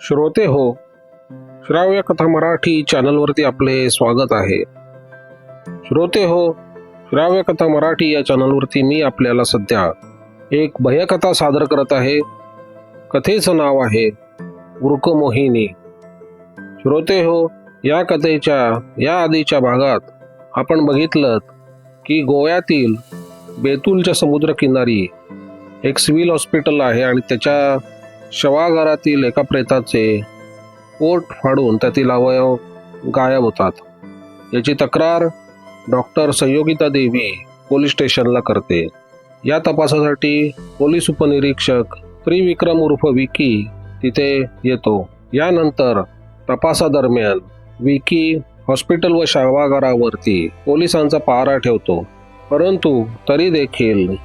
श्रोते हो श्राव्य कथा मराठी चॅनलवरती आपले स्वागत आहे. श्रोते हो श्राव्य कथा मराठी या चॅनलवरती मी आपल्याला सध्या एक भयकथा सादर करत आहे. कथेचं नाव आहे वृकमोहिनी श्रोते हो या कथेच्या या आधीच्या भागात आपण बघितलं की गोव्यातील बेतूलच्या समुद्रकिनारी एक सिव्हिल हॉस्पिटल आहे आणि त्याच्या शवागारातील एका प्रेताचे पोट फाडून त्यातील अवयव गायब होतात. याची तक्रार डॉक्टर संयोगिता देवी पोलीस स्टेशनला करते. या तपासासाठी पोलीस उपनिरीक्षक त्रिविक्रम उर्फ विकी तिथे येतो. यानंतर तपासादरम्यान विकी हॉस्पिटल व शवागारावरती पोलिसांचा पहारा ठेवतो. परंतु तरी देखील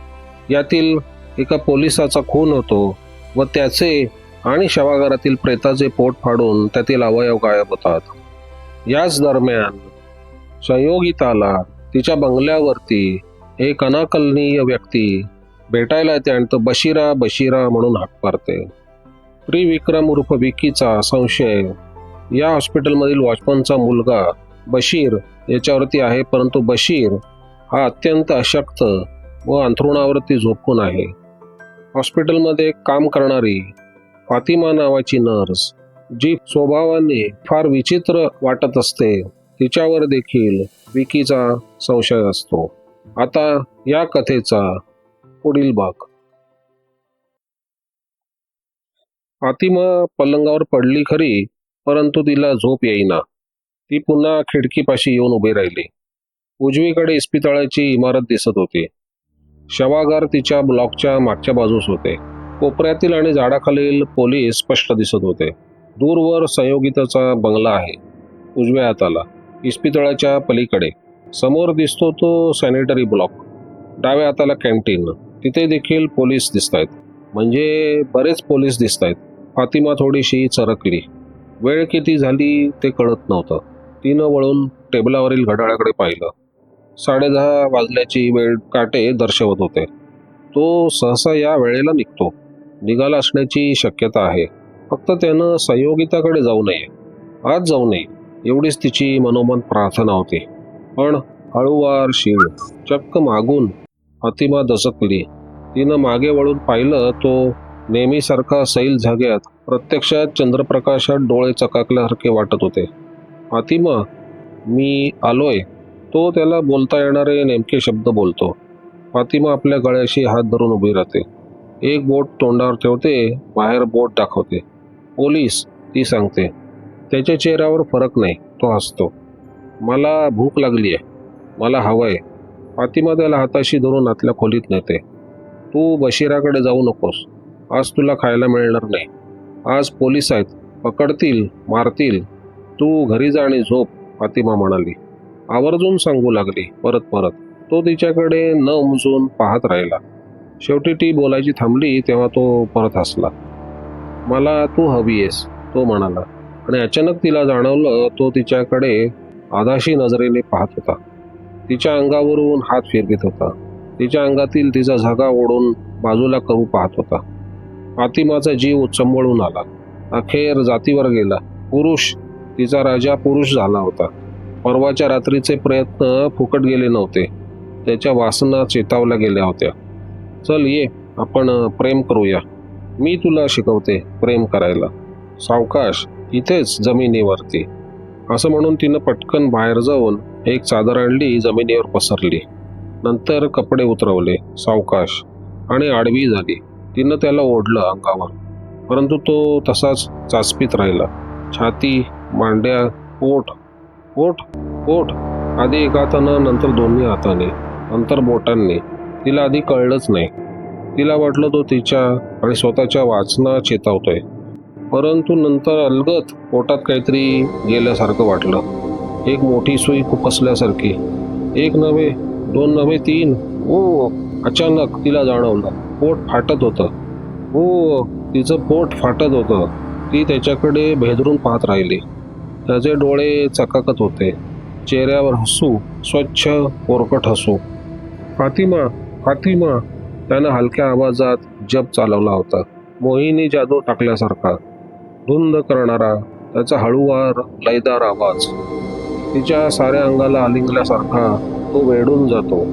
यातील एका पोलिसाचा खून होतो. व त्याचे आणि शवागारातील प्रेताचे पोट फाडून त्यातील अवयव गायब होतात. याच दरम्यान संयोगिताला तिच्या बंगल्यावरती एक अनाकलनीय व्यक्ती भेटायला येते आणि तो बशिरा बशिरा म्हणून हाक मारते. त्रिविक्रम उर्फ विकीचा संशय या हॉस्पिटलमधील वॉचमनचा मुलगा बशीर याच्यावरती आहे परंतु बशीर हा अत्यंत अशक्त व अंथरुणावरती झोपून आहे. हॉस्पिटलमध्ये काम करणारी फातिमा नावाची नर्स जी स्वभावाने फार विचित्र वाटत असते तिच्यावर देखील विकीचा संशय असतो. आता या कथेचा पुढील भाग. फातिमा पलंगावर पडली खरी परंतु तिला झोप येईना. ती पुन्हा खिडकीपाशी येऊन उभी राहिली. उजवीकडे इस्पितळाची इमारत दिसत होती. शवागार तिच्या ब्लॉकच्या मागच्या बाजूस होते. कोपऱ्यातील आणि झाडाखालील पोलीस स्पष्ट दिसत होते. दूरवर संयोगिताचा बंगला आहे. उजव्या हाताला इस्पितळाच्या पलीकडे. समोर दिसतो तो सॅनिटरी ब्लॉक डाव्या हाताला कॅन्टीन तिथे देखील पोलीस दिसत आहेत म्हणजे बरेच पोलीस दिसत आहेत फातिमा थोडीशी चरकली वेळ किती झाली ते कळत नव्हतं. तिनं वळून टेबलावरील घड्याळाकडे पाहिलं. साडेदहा वाजल्याची वेळ काटे दर्शवत होते. तो सहसा या वेळेला निघतो. निघाला असण्याची शक्यता आहे. फक्त त्यानं संयोगिताकडे जाऊ नये. आज जाऊ नये. एवढीच तिची मनोमन प्रार्थना होती. पण हळूवार शिळ चक्क मागून अतिमा दचकली. तिनं मागे वळून पाहिलं तो नेहमीसारखा सैल जाग्यात प्रत्यक्षात चंद्रप्रकाशात डोळे चकाकल्यासारखे वाटत होते. अतिमा मी आलोय. तो त्याला बोलता येणारे नेमके शब्द बोलतो. फातिमा आपल्या गळ्याशी हात धरून उभी राहते. एक बोट तोंडावर ठेवते बाहेर बोट दाखवते. पोलीस ती सांगते त्याच्या चेहऱ्यावर फरक नाही तो हसतो. मला भूक लागली आहे मला हवंय. फातिमा त्याला हाताशी धरून आतल्या खोलीत नेते तू बशिराकडे जाऊ नकोस आज तुला खायला मिळणार नाही. आज पोलीस आहेत पकडतील मारतील. तू घरी जा आणि झोप फातिमा म्हणाली. आवर्जून सांगू लागली परत परत. तो तिच्याकडे न उमजून पाहत राहिला. शेवटी ती बोलायची थांबली तेव्हा तो परत हसला. मला तू हवी आहेस तो म्हणाला. आणि अचानक तिला जाणवलं तो तिच्याकडे आधाशी नजरेने पाहत होता. तिच्या अंगावरून हात फिरवीत होता. तिच्या अंगातील तिचा झगा ओढून बाजूला करू पाहत होता. फातिमाचा जीव चंबळून आला. अखेर जातीवर गेला. पुरुष तिचा राजा पुरुष झाला होता. परवाच्या रात्रीचे प्रयत्न फुकट गेले नव्हते. त्याच्या वासना चेतावल्या गेल्या होत्या. चल ये आपण प्रेम करूया. मी तुला शिकवते प्रेम करायला. सावकाश इथेच जमिनीवरती. असं म्हणून तिनं पटकन बाहेर जाऊन एक चादर आणली जमिनीवर पसरली. नंतर कपडे उतरवले सावकाश आणि आडवी झाली. तिनं त्याला ओढलं अंगावर. परंतु तो तसाच चाचपीत राहिला. छाती मांड्या पोट पोट पोट. आधी एका हातानं नंतर दोन्ही हाताने नंतर बोटांनी. तिला आधी कळलंच नाही. तिला वाटलं तो तिच्या आणि स्वतःच्या वाचना चेतावतोय. परंतु नंतर अलगत पोटात काहीतरी गेल्यासारखं वाटलं. एक मोठी सुई खुपसल्यासारखी एक नव्हे दोन नव्हे तीन. ओ अचानक तिला जाणवलं. पोट फाटत होतं. ओ तिचं पोट फाटत होतं. ती त्याच्याकडे भेदरून पाहत राहिली. त्याचे डोळे चकाकत होते. चेहऱ्यावर हसू स्वच्छ पोरकट हसू. फातिमा फातिमा त्यानं हलक्या आवाजात जप चालवला होता. मोहिनी जादू टाकल्यासारखा. धुंद करणारा त्याचा हळूवार लयदार आवाज. तिच्या साऱ्या अंगाला आलिंगल्यासारखा तो वेडून जातो.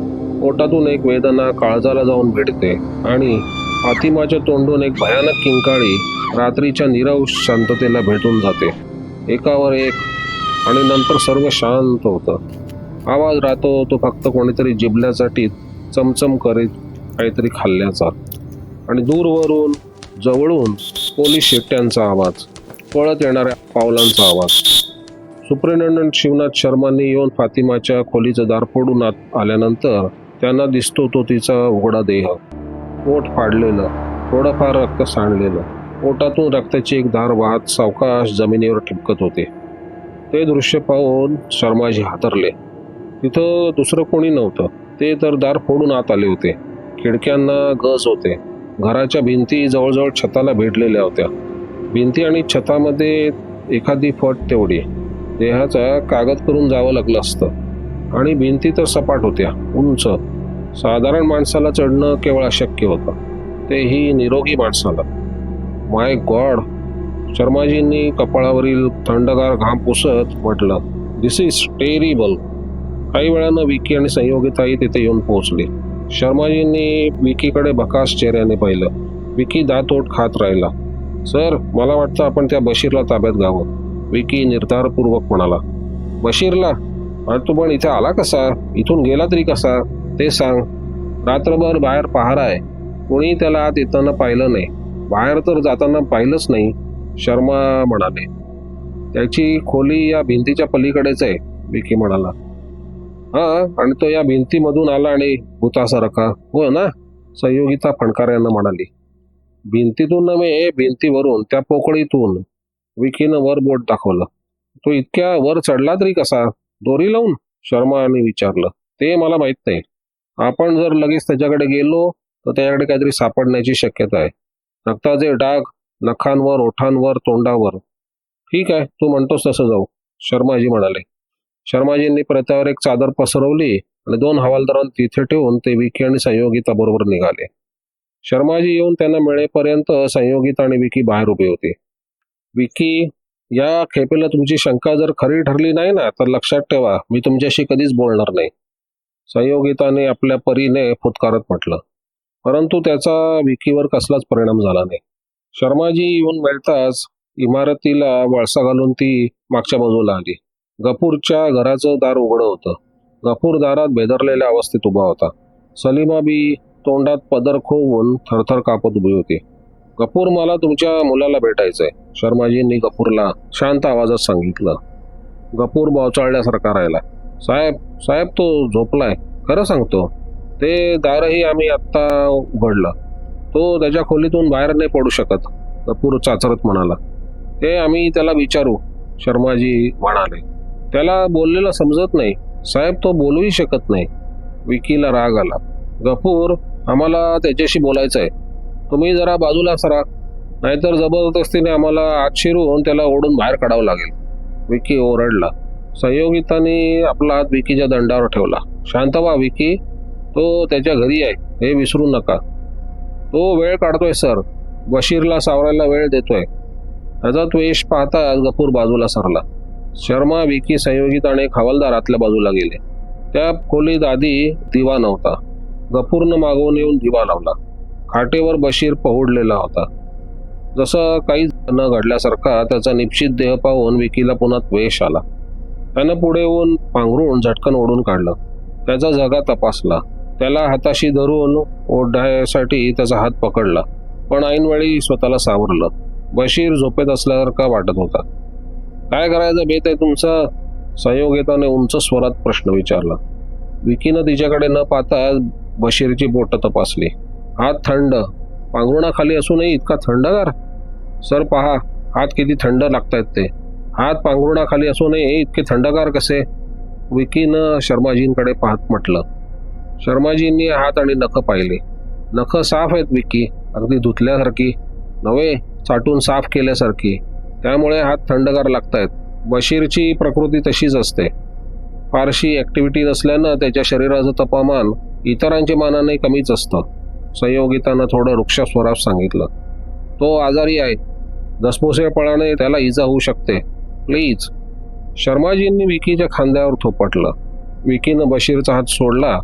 पोटातून एक वेदना काळजाला जाऊन भेटते आणि फातिमाच्या तोंडून एक भयानक किंकाळी रात्रीच्या नीरव शांततेला भेटून जाते. एकावर एक. आणि नंतर सर्व शांत होतं. आवाज राहतो तो फक्त कोणीतरी जिबल्यासाठी चमचम करीत काहीतरी खाल्ल्याचा. आणि दूरवरून जवळून पोलीस शेट्ट्यांचा आवाज पळत येणाऱ्या पावलांचा आवाज. सुप्रिटेंडंट शिवनाथ शर्मांनी येऊन फातिमाच्या खोलीचं दार फोडून आत आल्यानंतर त्यांना दिसतो तो तिचा उघडा देह. पोट फाडलेलं थोडंफार रक्त सांडलेलं. पोटातून रक्ताची एक धार वाहत सावकाश जमिनीवर ठिपकत होते. ते दृश्य पाहून शर्माजी हातरले. तिथं दुसरं कोणी नव्हतं. ते तर दार फोडून आत आले होते. खिडक्यांना गज होते. घराच्या भिंती जवळजवळ छताला भेटलेल्या होत्या. भिंती आणि छतामध्ये एखादी फट तेवढी. देहाचा कागद करून जावं लागलं असतं. आणि भिंती तर सपाट होत्या. उंच. साधारण माणसाला चढणं केवळ अशक्य होतं. तेही निरोगी माणसाला. माय गॉड शर्माजींनी कपाळावरील थंडगार घाम पुसत म्हटलं दिस इज टेरिबल काही वेळानं विकी आणि संयोगिताही तिथे येऊन पोहोचले. शर्माजींनी विकीकडे बकास चेहऱ्याने पाहिलं. विकी दातोट खात राहिला. सर मला वाटतं आपण त्या बशीरला ताब्यात घ्यावं. विकी निर्धारपूर्वक म्हणाला बशीरला? आणि तू पण इथे आला कसा? इथून गेला तरी कसा? ते सांग. रात्रभर बाहेर पहारा आहे. कोणी त्याला आत येताना पाहिलं नाही. बाहेर तर जाताना पाहिलंच नाही शर्मा म्हणाले. त्याची खोली या भिंतीच्या पलीकडेच आहे विकी म्हणाला. हा आणि तो या भिंतीमधून आला आणि भूतासारखा हो ना? संयोगिता फणकाऱ्यानं म्हणाली. भिंतीतून नव्हे भिंतीवरून त्या पोकळीतून. विकीनं वर बोट दाखवलं. तो इतक्या वर चढला तरी कसा? दोरी लावून? शर्मा यांनी विचारलं. ते मला माहीत नाही. आपण जर लगेच त्याच्याकडे गेलो तर त्याच्याकडे काहीतरी सापडण्याची शक्यता आहे. रक्ताचे डाग नखांवर ओठांवर तोंडावर. ठीक आहे तू म्हणतोस तसं जाऊ. शर्माजी म्हणाले. शर्माजींनी प्रत्यावर एक चादर पसरवली आणि दोन हवालदारांना तिथे ठेवून ते विकी आणि संयोगिता बरोबर निघाले. शर्माजी येऊन त्यांना मिळेपर्यंत संयोगिता आणि विकी बाहेर उभे होते. विकी या खेपेला तुमची शंका जर खरी ठरली नाही ना तर लक्षात ठेवा मी तुमच्याशी कधीच बोलणार नाही. संयोगिताने आपल्या परीने फुतकारत म्हटलं. परंतु त्याचा विकीवर कसलाच परिणाम झाला नाही. शर्माजी येऊन मिळताच इमारतीला वळसा घालून ती मागच्या बाजूला आली. गफूरच्या घराचं दार उघडं होतं. गफूर दारात बेदरलेल्या अवस्थेत उभा होता. सलीमाबी तोंडात पदर खोवून थरथर कापत उभी होती. गफूर मला तुमच्या मुलाला भेटायचंय. शर्माजींनी गफूरला शांत आवाजात सांगितलं. गफूर बावचाळल्यासारखा राहिला. साहेब साहेब तो झोपलाय. खरं सांगतो ते दारही आम्ही आत्ता उघडलं. तो त्याच्या खोलीतून बाहेर नाही पडू शकत. कपूर चाचरत म्हणाला. ते आम्ही त्याला विचारू शर्माजी म्हणाले. त्याला बोललेलं समजत नाही. साहेब तो बोलूही शकत नाही. विकीला राग आला. गफूर आम्हाला त्याच्याशी बोलायचं आहे तुम्ही जरा बाजूला सरा. नाहीतर जबरदस्तीने आम्हाला आत शिरून त्याला ओढून बाहेर काढावं लागेल. विकी ओरडला. संयोगिताने आपला हात विकीच्या दंडावर ठेवला. शांत व्हा विकी. तो त्याच्या घरी आहे. हे विसरू नका. तो वेळ काढतोय सर. बशीरला सावरायला वेळ देतोय. त्याचा द्वेष पाहता गफूर बाजूला सरला. शर्मा विकी संयोगित आणि एक हवालदार आतल्या बाजूला गेले. त्या खोलीत आधी दिवा नव्हता. गफूरनं मागवून येऊन दिवा लावला. खाटेवर बशीर पहुडलेला होता. जसं काहीच न घडल्यासारखा त्याचा निश्चित देह पाहून विकीला पुन्हा द्वेष आला. त्यानं पुढे येऊन पांघरून झटकन ओढून काढलं. त्याचा जगा तपासला. त्याला हाताशी धरून ओढण्यासाठी त्याचा हात पकडला. पण ऐनवेळी स्वतःला सावरलं. बशीर झोपेत असल्यासारखा वाटत होता काय करायचं बेत आहे तुमचा? संयोग येताने उंच स्वरात प्रश्न विचारला. विकीनं तिच्याकडे न पाहता बशीरची बोटं तपासली. हात थंड. पांघरुणाखाली असूनही इतका थंडगार? सर पहा. हात किती थंड लागतायत ते. हात पांघरुणाखाली असूनही इतके थंडगार कसे? विकीनं शर्माजींकडे पाहत म्हटलं. शर्माजींनी हात आणि नखं पाहिले. नख साफ आहेत विकी अगदी धुतल्यासारखी. नव्हे साठून साफ केल्यासारखी. त्यामुळे हात थंडगार लागतायत. बशीरची प्रकृती तशीच असते. फारशी ॲक्टिव्हिटी नसल्यानं त्याच्या शरीराचं तापमान इतरांच्या मानाने कमीच असतं. संयोगितानं थोडं वृक्षस्वरात सांगितलं. तो आजारी आहे. दसमुसेपणाने त्याला इजा होऊ शकते. प्लीज. शर्माजींनी विकीच्या खांद्यावर थोपटलं. विकीनं बशीरचा हात सोडला.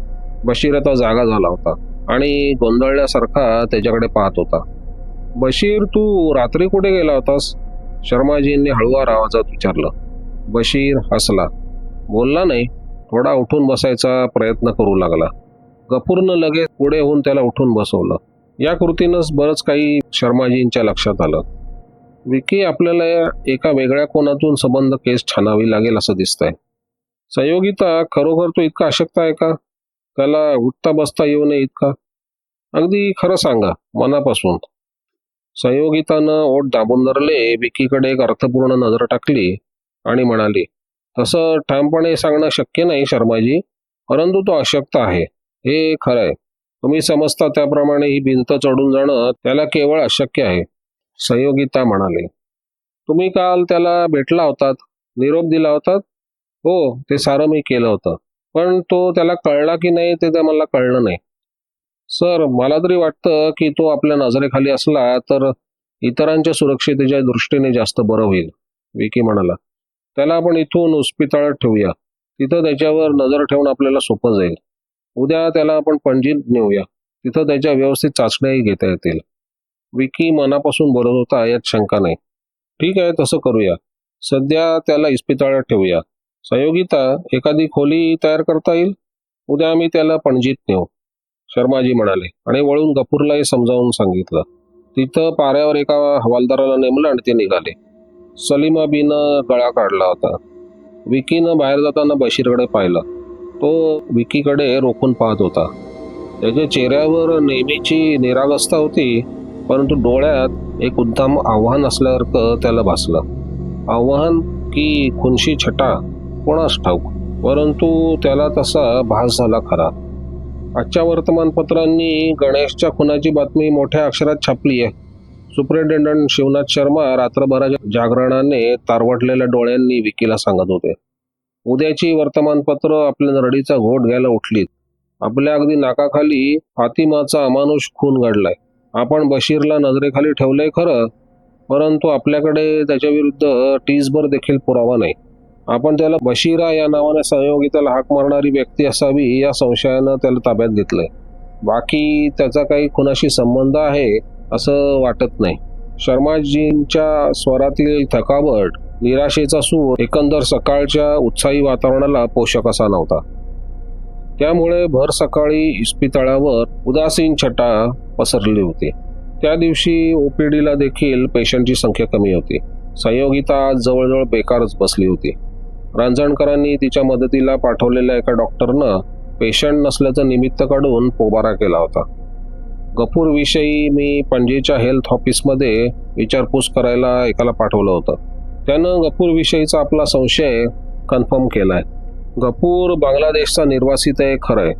बशीर आता जागा झाला होता आणि गोंधळल्यासारखा त्याच्याकडे पाहत होता. बशीर तू रात्री कुठे गेला होतास? शर्माजींनी हळुवार आवाजात विचारलं. बशीर हसला. बोलला नाही थोडा उठून बसायचा प्रयत्न करू लागला. गफूरनं लगेच पुढे होऊन त्याला उठून बसवलं. या कृतीनंच बरंच काही शर्माजींच्या लक्षात आलं. विकी आपल्याला एका वेगळ्या कोणातून संबंध केस छानावी लागेल असं दिसतंय. संयोगिता खरोखर तो इतका अशक्त आहे का? त्याला उठता बसता येऊ नये इतका. अगदी खरं सांगा मनापासून. संयोगितानं ओठ दाबून धरले विकीकडे एक अर्थपूर्ण नजर टाकली आणि म्हणाली तसं ठामपणे सांगणं शक्य नाही शर्माजी. परंतु तो अशक्त आहे. हे खरं आहे तुम्ही समजता त्याप्रमाणे ही भिंत चढून जाणं त्याला केवळ अशक्य आहे. संयोगिता म्हणाले तुम्ही काल त्याला भेटला होतात? निरोप दिला होतात? हो ते सारं मी केलं होतं. पण तो त्याला कळला की नाही ते तर मला कळलं नाही. सर मला तरी वाटतं की तो आपल्या नजरेखाली असला तर इतरांच्या सुरक्षितेच्या दृष्टीने जास्त बरं होईल विकी म्हणाला. त्याला आपण इथून उस्पितळात ठेवूया. तिथं त्याच्यावर नजर ठेवून आपल्याला सोपं जाईल. उद्या त्याला आपण पणजीत नेऊया. तिथं त्याच्या व्यवस्थित चाचण्याही घेता येतील. विकी मनापासून बोलत होता यात शंका नाही. ठीक आहे तसं करूया. सध्या त्याला इस्पितळात ठेवूया. संयोगिता एखादी खोली तयार करता येईल? उद्या आम्ही त्याला पणजीत नेऊ शर्माजी म्हणाले आणि वळून गफूरलाही समजावून सांगितलं. तिथं पाऱ्यावर एका हवालदाराला नेमलं आणि ते निघाले. सलीमा बीनं गळा काढला होता. विकीनं बाहेर जाताना बशीरकडे पाहिलं. तो विकीकडे रोखून पाहत होता. त्याच्या चेहऱ्यावर नेहमीची निरागस्ता होती परंतु डोळ्यात एक उद्दाम आव्हान असल्यासारखं त्याला भासलं. आव्हान की खुनशी छटा कोणास ठाऊक. परंतु त्याला तसा भास झाला खरा. आजच्या वर्तमानपत्रांनी गणेशच्या खुनाची बातमी मोठ्या अक्षरात छापली आहे. सुप्रिटेंडंट शिवनाथ शर्मा रात्रभराच्या जागरणाने तारवटलेल्या डोळ्यांनी विकीला सांगत होते. उद्याची वर्तमानपत्र आपल्या नरडीचा घोट घ्यायला उठलीत. आपल्या अगदी नाकाखाली फातिमाचा अमानुष खून घडलाय. आपण बशीरला नजरेखाली ठेवलंय खरं परंतु आपल्याकडे त्याच्या विरुद्ध देखील पुरावा नाही. आपण त्याला बशीरा या नावाने सहयोगिताला हाक मारणारी व्यक्ती असावी या संशयानं त्याला ताब्यात घेतलंय. बाकी त्याचा काही कुणाशी संबंध आहे असं वाटत नाही. शर्माजींच्या स्वरातील थकावट निराशेचा सूर एकंदर सकाळच्या उत्साही वातावरणाला पोषक असा नव्हता. त्यामुळे भर सकाळी इस्पितळावर उदासीन छटा पसरली होती. त्या दिवशी ओपीडीला देखील पेशंटची संख्या कमी होती. संयोगिता आज जवळजवळ बेकारच बसली होती. रांजणकरांनी तिच्या मदतीला पाठवलेल्या एका डॉक्टरनं पेशंट नसल्याचं निमित्त काढून पोबारा केला होता. गफूरविषयी मी पणजीच्या हेल्थ ऑफिसमध्ये विचारपूस करायला एकाला पाठवलं होतं. त्यानं गफूरविषयीचा आपला संशय कन्फर्म केलाय. गफूर बांगलादेशचा निर्वासित आहे खरं आहे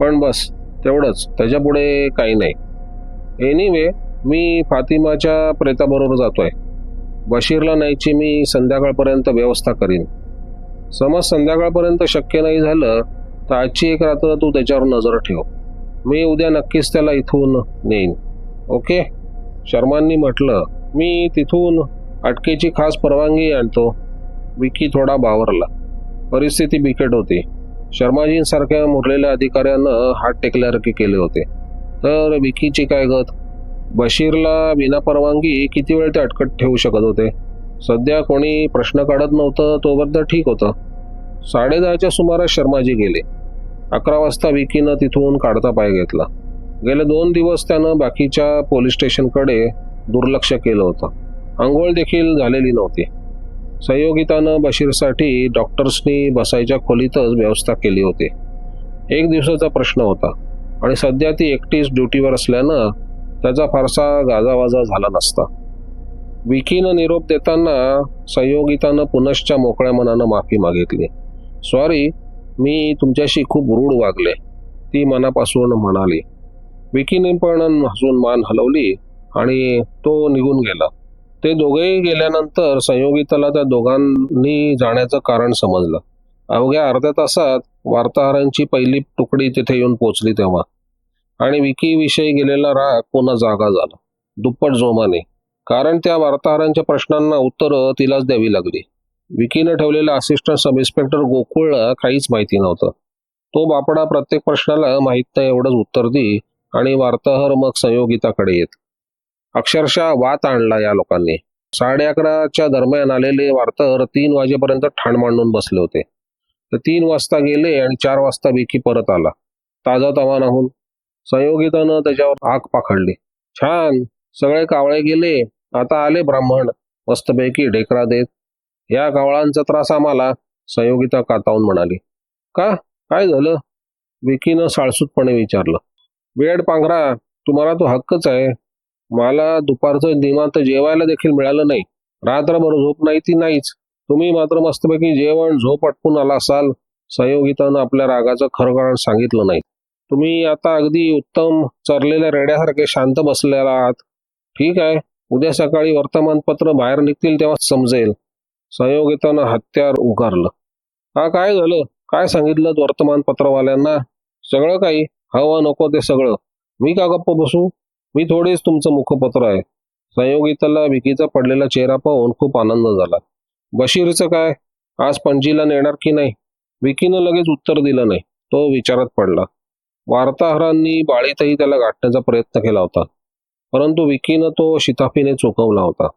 पण बस तेवढंच. त्याच्यापुढे काही नाही. एनिवे मी फातिमाच्या प्रेताबरोबर जातोय. बशीरला न्यायची मी संध्याकाळपर्यंत व्यवस्था करीन. समज संध्याकाळपर्यंत शक्य नाही झालं तर आजची एक रात्र तू त्याच्यावर नजर ठेव. मी उद्या नक्कीच त्याला इथून नेईन. ओके? शर्मांनी म्हटलं मी तिथून अटकेची खास परवानगी आणतो. विकी थोडा बावरला. परिस्थिती बिकट होती. शर्माजींसारख्या मुरलेल्या अधिकाऱ्यानं हात टेकल्यासारखे केले होते. तर विकीची काय गत? बशीरला विनापरवानगी किती वेळ ते अटकत ठेवू शकत होते? सध्या कोणी प्रश्न काढत नव्हतं तोवर तर ठीक होतं. साडेदहाच्या सुमारास शर्माजी गेले. अकरा वाजता विकीनं तिथून काढता पाय घेतला. गेले दोन दिवस त्यानं बाकीच्या पोलीस स्टेशनकडे दुर्लक्ष केलं होतं. आंघोळ देखील झालेली नव्हती. संयोगितानं बशीरसाठी डॉक्टर्सनी बसायच्या खोलीतच व्यवस्था केली होती. एक दिवसाचा प्रश्न होता आणि सध्या ती एकटीच ड्युटीवर असल्यानं त्याचा फारसा गाजावाजा झाला नसता. विकीनं निरोप देताना संयोगितानं पुनश्च मोकळ्या मनानं माफी मागितली. सॉरी मी तुमच्याशी खूप रूढ वागले. ती मनापासून म्हणाली. विकीने पण हसून मान हलवली आणि तो निघून गेला. ते दोघेही गेल्यानंतर संयोगिताला त्या दोघांनी जाण्याचं कारण समजलं. अवघ्या अर्ध्या तासात वार्ताहरांची पहिली तुकडी तिथे येऊन पोचली तेव्हा. आणि विकीविषयी गेलेला राग पुन्हा जागा झाला. दुप्पट जोमाने. कारण त्या वार्ताहरांच्या प्रश्नांना उत्तरं तिलाच द्यावी लागली. विकीनं ठेवलेलं असिस्टंट सब इन्स्पेक्टर गोकुळला काहीच माहिती नव्हतं. तो बापडा प्रत्येक प्रश्नाला माहीत नाही एवढंच उत्तर दी आणि वार्ताहर मग संयोगिताकडे येत. अक्षरशः वात आणला या लोकांनी. साडे अकराच्या दरम्यान आलेले वार्ताहर तीन वाजेपर्यंत ठाण मांडून बसले होते. ते तीन वाजता गेले आणि चार वाजता विकी परत आला. ताजा तवानाहून संयोगितानं त्याच्यावर आग पाखडली. छान! सगळे कावळे गेले. आता आले ब्राह्मण मस्तपैकी ढेकरा देत. या गावळांचा त्रास आम्हाला संयोगिता कातावून म्हणाली. का? काय झालं? विकीनं साळसूतपणे विचारलं. वेड पांघरा तुम्हाला तो हक्कच आहे. मला दुपारचं निवांत जेवायला देखील मिळालं नाही. रात्रभर झोप नाही ती नाहीच. तुम्ही मात्र मस्तपैकी जेवण झोप आटपून आला असाल. संयोगितानं आपल्या रागाचं खरं कारण सांगितलं नाही. तुम्ही आता अगदी उत्तम चरलेल्या रेड्यासारखे शांत बसलेला आहात. ठीक आहे. उद्या सकाळी वर्तमानपत्र बाहेर निघतील तेव्हा समजेल. संयोगितानं हत्यार उगारलं. हा काय झालं? काय सांगितलं वर्तमानपत्रवाल्यांना? सगळं काही? हवं नको ते सगळं. मी का गप्प बसू? मी थोडेच तुमचं मुखपत्र आहे. संयोगिताला विकीचा पडलेला चेहरा पाहून खूप आनंद झाला. बशीरचं काय? आज पणजीला नेणार की नाही? विकीनं लगेच उत्तर दिलं नाही. तो विचारात पडला. वार्ताहरांनी बाळीतही त्याला गाठण्याचा प्रयत्न केला होता. परंतु विकीनं तो शिताफीने चुकवला होता.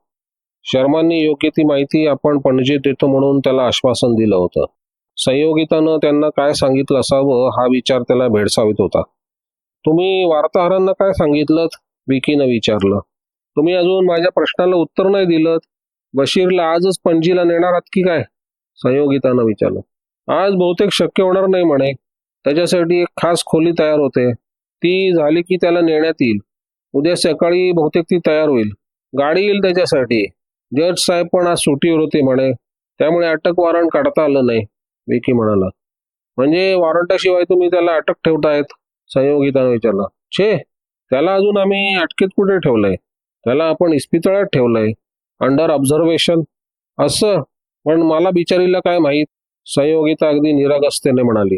शर्मांनी योग्य ती माहिती आपण पणजीत देतो म्हणून त्याला आश्वासन दिलं होतं. संयोगितानं त्यांना काय सांगितलं असावं हा विचार त्याला भेडसावित होता. तुम्ही वार्ताहरांना काय सांगितलं विकीनं विचारलं. तुम्ही अजून माझ्या प्रश्नाला उत्तर नाही दिलं बशीरला आजच पणजीला नेणार आहात की काय? संयोगितानं विचारलं. आज बहुतेक शक्य होणार नाही म्हणे. त्याच्यासाठी एक खास खोली तयार होते. ती झाली की त्याला नेण्यात येईल. उद्या सकाळी बहुतेक ती तयार होईल. गाडी येईल त्याच्यासाठी. जज साहेब पण आज सुटीवर होते म्हणे. त्यामुळे अटक वॉरंट काढता आलं नाही विकी म्हणाला. म्हणजे वॉरंटाशिवाय तुम्ही त्याला अटक ठेवतायत? संयोगितानं विचारला. छे त्याला अजून आम्ही अटकेत कुठे ठेवलंय? त्याला आपण इस्पितळात ठेवलंय. अंडर ऑब्झर्वेशन असं पण मला बिचारीला काय माहीत? संयोगिता अगदी निरागस्तेने म्हणाली.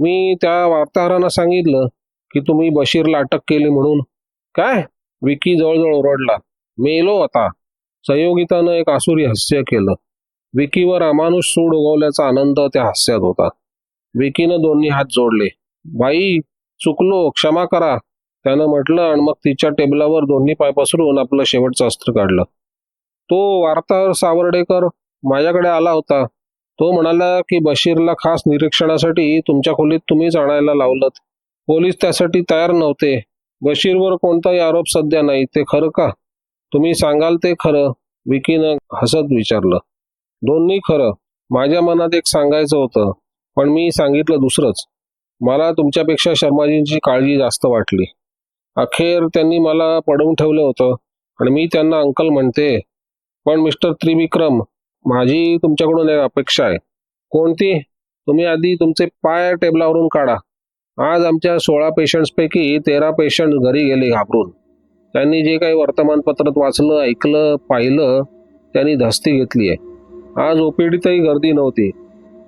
मी त्या वार्ताहरांना सांगितलं की तुम्ही बशीरला अटक केली म्हणून. काय? विकी जवळजवळ ओरडला. मेलो आता. संयोगितानं एक आसुरी हास्य केलं. विकीवर अमानुष सूड उगवल्याचा आनंद त्या हास्यात होता. विकीनं दोन्ही हात जोडले. बाई चुकलो. क्षमा करा. त्यानं म्हटलं आणि मग तिच्या टेबलावर दोन्ही पाय पसरून आपलं शेवटचं अस्त्र काढलं. तो वार्ताहर सावर्डेकर माझ्याकडे आला होता. तो म्हणाला की बशीरला खास निरीक्षणासाठी तुमच्या खोलीत तुम्हीच आणायला लावलं पोलीस त्यासाठी तयार नव्हते. बशीरवर कोणताही आरोप सध्या नाही ते खरं का? तुम्ही सांगाल ते खरं विकीनं हसत विचारलं. दोन्ही खरं. माझ्या मनात एक सांगायचं होतं पण मी सांगितलं दुसरंच. मला तुमच्यापेक्षा शर्माजींची काळजी जास्त वाटली. अखेर त्यांनी मला पडवून ठेवलं होतं आणि मी त्यांना अंकल म्हणते पण मिस्टर त्रिविक्रम माझी तुमच्याकडून एक अपेक्षा आहे. कोणती? तुम्ही आधी तुमचे पाय टेबलावरून काढा. आज आमच्या सोळा पेशंट्सपैकी तेरा पेशंट घरी गेले घाबरून. त्यांनी जे काही वर्तमानपत्रात वाचलं ऐकलं पाहिलं त्यांनी धास्ती घेतली आहे. आज ओपीडीतही गर्दी नव्हती.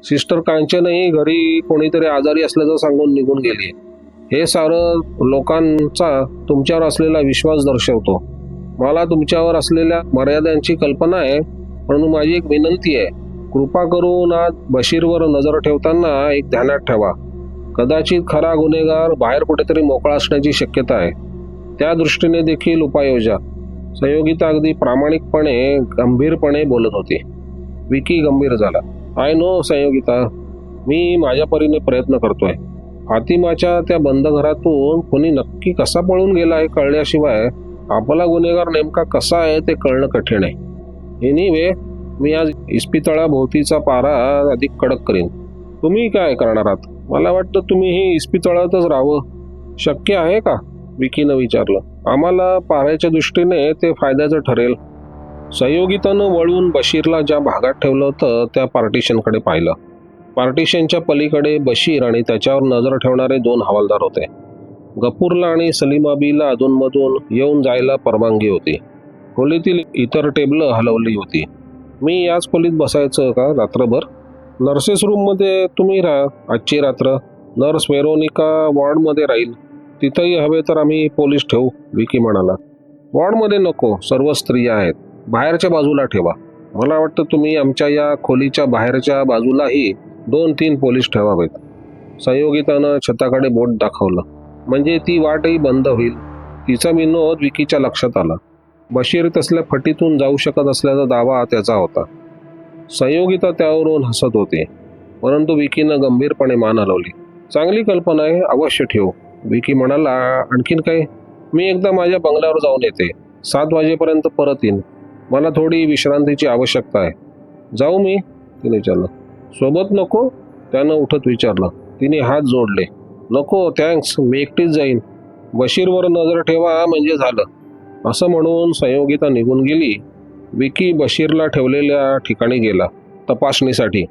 सिस्टर कांचनही घरी कोणीतरी आजारी असल्याचं सांगून निघून गेली हे सारं लोकांचा तुमच्यावर असलेला विश्वास दर्शवतो. मला तुमच्यावर असलेल्या मर्यादांची कल्पना आहे म्हणून माझी एक विनंती आहे. कृपा करून आज बशीरवर नजर ठेवताना एक ध्यानात ठेवा. कदाचित खरा गुन्हेगार बाहेर कुठेतरी मोकळा असण्याची शक्यता आहे. त्या दृष्टीने देखील उपाययोजा संयोगिता अगदी प्रामाणिकपणे गंभीरपणे बोलत होती. विकी गंभीर झाला. आय नो संयोगिता मी माझ्या परीने प्रयत्न करतोय. फातिमाच्या त्या बंद घरातून कोणी नक्की कसा पळून गेला हे कळल्याशिवाय आपला गुन्हेगार नेमका कसा आहे ते कळणं कठीण आहे. एनिवे मी आज इस्पितळाभोवतीचा पारा अधिक कडक करीन. तुम्ही काय करणार आहात? मला वाटतं तुम्ही ही इस्पितळातच राहावं. शक्य आहे का? विकीनं विचारलं. आम्हाला पाऱ्याच्या दृष्टीने ते फायद्याचं ठरेल. संयोगितानं वळून बशीरला ज्या भागात ठेवलं होतं त्या पार्टिशनकडे पाहिलं. पार्टिशनच्या पलीकडे बशीर आणि त्याच्यावर नजर ठेवणारे दोन हवालदार होते. गपूरला आणि सलीमाबीला अधूनमधून येऊन जायला परवानगी होती. खोलीतील इतर टेबलं हलवली होती. मी याच खोलीत बसायचं का रात्रभर? नर्सेस रूममध्ये तुम्ही राहा आजची रात्र. नर्स वेरोनिका वॉर्डमध्ये राहील. तिथंही हवे तर आम्ही पोलीस ठेवू विकी म्हणाला. वॉर्डमध्ये नको सर्व स्त्रिया आहेत. बाहेरच्या बाजूला ठेवा. मला वाटतं तुम्ही आमच्या या खोलीच्या बाहेरच्या बाजूलाही दोन तीन पोलीस ठेवावेत. संयोगितानं छताकडे बोट दाखवलं. म्हणजे ती वाटही बंद होईल. तिचा विनोद विकीच्या लक्षात आला. बशीर तसल्या फटीतून जाऊ शकत असल्याचा दावा त्याचा होता. संयोगिता त्यावरून हसत होते. परंतु विकीनं गंभीरपणे मान हलवली. चांगली कल्पना आहे अवश्य ठेवू. विकी म्हणाला आणखीन काय? मी एकदा माझ्या बंगल्यावर जाऊन येते. सात वाजेपर्यंत परत येईन. मला थोडी विश्रांतीची आवश्यकता आहे. जाऊ मी तिने विचारलं. सोबत नको? त्यानं उठत विचारलं. तिने हात जोडले. नको थँक्स मी एकटीच जाईन. बशीरवर नजर ठेवा म्हणजे झालं. असं म्हणून संयोगिता निघून गेली. विकी बशीरला ठेवलेल्या ठिकाणी गेला तपासणीसाठी.